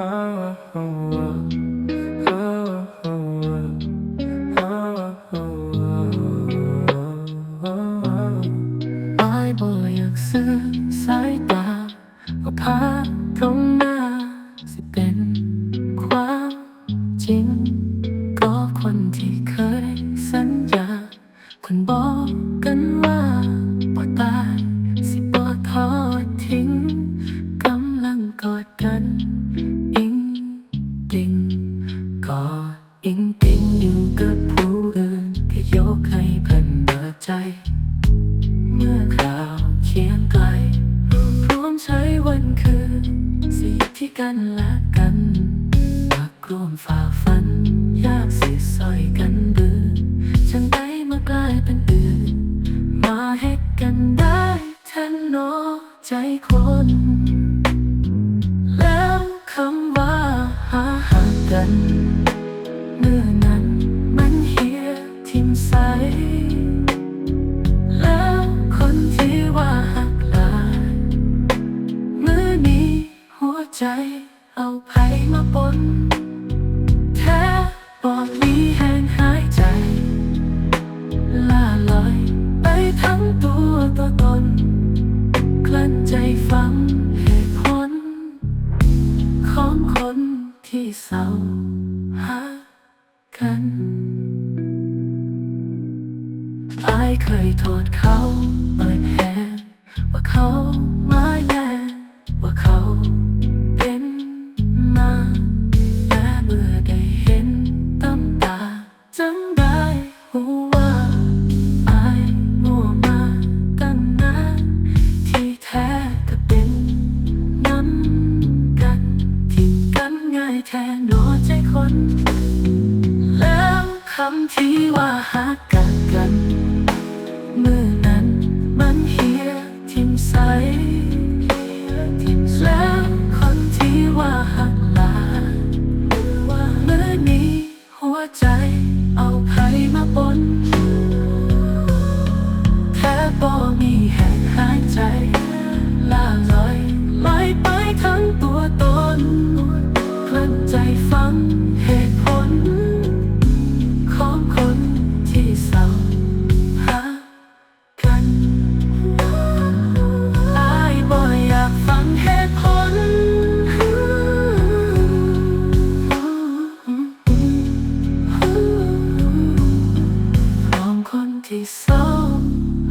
อายบ่อยากซื้อสายตา ก็พาตรงหน้า สิเป็นความจริง ก็คนที่เคยสัญญาคนบอก ยกให้เพิ่นเบิดใจ เมื่อคราวเคียงไกลรวมใช้วันคืนสิที่กันและ ใจเอาไผมาปนแท้บอกมีแหงหายใจ ล่าลอยไปทั้งตัวตัวตนกลั้นใจฟังเหตุผลของคนที่เศร้าหากันอายเคยโทษเขาเปิดแหงว่าเขามาแย่ำที่ว่าหักกันกันเมื่อนั้นมันเฮียทิมใสแล้วคนที่ว่าหักลาว่าเมื่อนี้หัวใจเอาไผมาปนแค่บ่มีแห่งหายใจลาลอยลอยไปทั้งตัวตนกลั้นใจฟังเหตุผล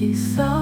empty soul.